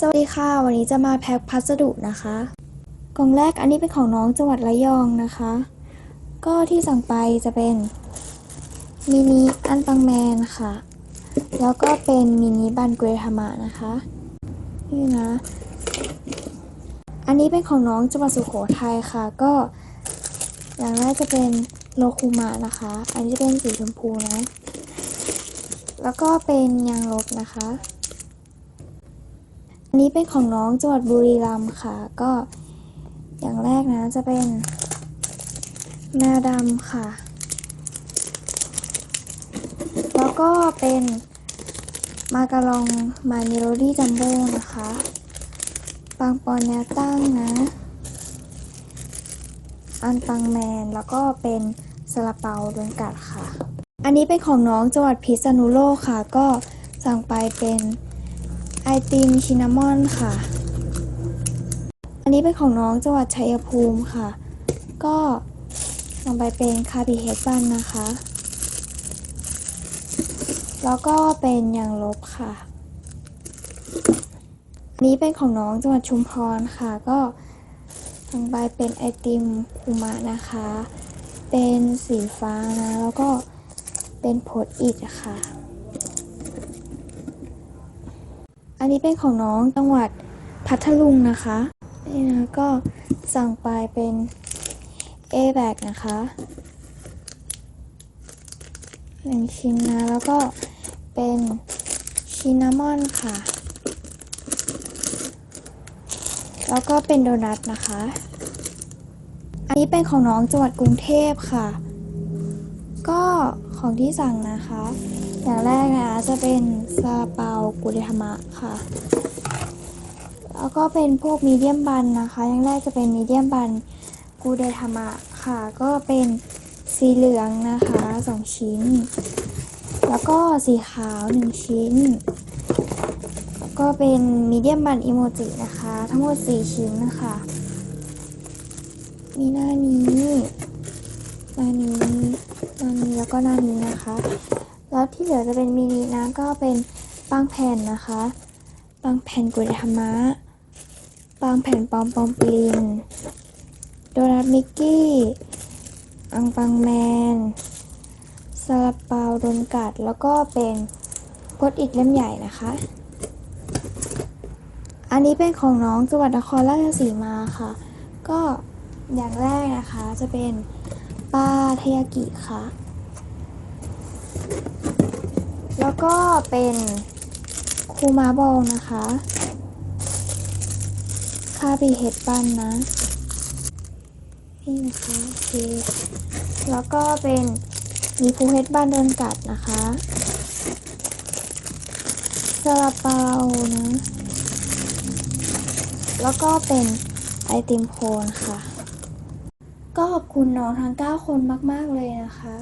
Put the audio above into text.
สวัสดีค่ะ วันนี้จะมาแพ็คพัสดุนะคะ กล่องแรกอันนี้เป็นของน้องจังหวัดระยองนะคะ ก็ที่สั่งไปจะเป็นมินิอันปังแมนค่ะ แล้วก็เป็นมินิบันเกรทามะนะคะ นี่นะ อันนี้เป็นของน้องจังหวัดสุโขทัยค่ะ ก็อย่างแรกจะเป็นโลคุมะนะคะ อันนี้จะเป็นสีชมพูนะ แล้วก็เป็นยางลบนะคะ นนี้เป็นของน้องจังหวัดบุรีรัมย์ค่ะ ก็อย่างแรกนะจะเป็นแมวดำค่ะ แล้วก็เป็นมาการองมาเมโลดี้จัมโบ้นะคะปังปอนแนวตั้งนะ อันปังแมนแล้วก็เป็นซาลาเปาโดนกัดค่ะ อันนี้เป็นของน้องจังหวัดพิษณุโลกค่ะ ก็สั่งไปเป็น ไอติมชินามอนค่ะ อันนี้เป็นของน้องจังหวัดชัยภูมิค่ะ ก็สั่งไปเป็นคาบิเฮดบันนะคะ แล้วก็เป็นยางลบค่ะ อันนี้เป็นของน้องจังหวัดชุมพรค่ะ ก็สั่งไปเป็นไอติมคุมะนะคะ เป็นสีฟ้านะ แล้วก็เป็นโพดอิดค่ะ อันนี้เป็นของน้องจังหวัดพัทลุงนะคะนี่นะก็สั่งไปเป็น A bag นะคะหนึ่งชิ้นนะแล้วก็เป็นชินนามอนค่ะ แล้วก็เป็นโดนัทนะคะ อันนี้เป็นของน้องจังหวัดกรุงเทพค่ะ ก็ของที่สั่งนะคะ อย่างแรกนะจะเป็นซาลาเปากุเดธามะค่ะ แล้วก็เป็นพวกมีเดียมบันนะคะ อย่างแรกจะเป็นมีเดียมบันกูเดธามะค่ะ ก็เป็นสีเหลืองนะคะสองชิ้น แล้วก็สีขาวหนึ่งชิ้นแล้วก็เป็นมีเดียมบันอิโมจินะคะ ทั้งหมดสี่ชิ้นนะคะ มีหน้านี้ หน้านี้ หน้านี้แล้วก็หน้านี้นะคะ แล้วที่เหลือจะเป็นมินินะก็เป็นปังแผ่นนะคะปังแผ่นกุเดธามะปังแผ่นปอมปอมปลินโดนัทมิกกี้ อังปังแมนซาลาเปาโดนกัด แล้วก็เป็นกดอีกเล่มใหญ่นะคะ อันนี้เป็นของน้องจังหวัดนครราชสีมาค่ะ ก็อย่างแรกนะคะจะเป็นปลาเทยากิค่ะ แล้วก็เป็นคูมาบองนะคะคาบีเฮดปันนะ นี่นะคะโอเคแล้วก็เป็นมีภูเฮดบ้านโดนกัดนะคะซาลาเปานะ แล้วก็เป็นไอติมโคนค่ะ ก็ขอบคุณน้องทั้ง 9 คนมาก ๆ เลยนะคะ